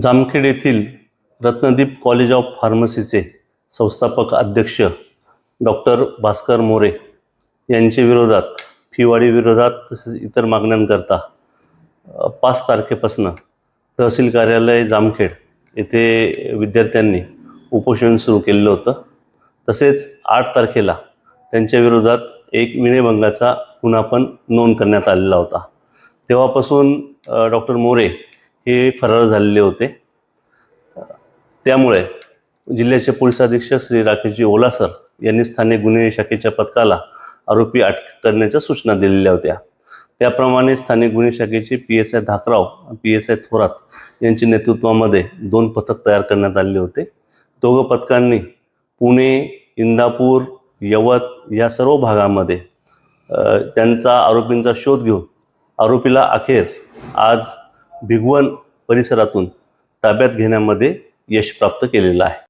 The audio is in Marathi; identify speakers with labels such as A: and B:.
A: जामखेड येथील रत्नदीप कॉलेज ऑफ फार्मसीचे संस्थापक अध्यक्ष डॉक्टर भास्कर मोरे यांच्या विरोधात फिवाडी विरोधात तसेच इतर मागण्यांकरता पाच तारखेपासून तहसील कार्यालय जामखेड येथे विद्यार्थ्यांनी उपोषण सुरू केलेलं होतं. तसेच आठ तारखेला त्यांच्या विरोधात एक विनयभंगाचा गुन्हा पण नोंद करण्यात आलेला होता. तेव्हापासून डॉक्टर मोरे हे फरार झालेले होते. त्यामुळे जिल्ह्याचे पोलीस अधीक्षक श्री राकेशजी ओलासर यांनी स्थानिक गुन्हे शाखेच्या पथकाला आरोपी अटक करण्याच्या सूचना दिलेल्या होत्या. त्याप्रमाणे स्थानिक गुन्हे शाखेचे P S I Dhakrao P S I Thorat यांच्या नेतृत्वामध्ये दोन पथक तयार करण्यात आले होते. दोघं पथकांनी पुणे इंदापूर यवत या सर्व भागामध्ये त्यांचा आरोपींचा शोध घेऊन आरोपीला अखेर आज भिगवण परिसरातून ताब्यात घेण्यामध्ये यश प्राप्त केलेलं आहे.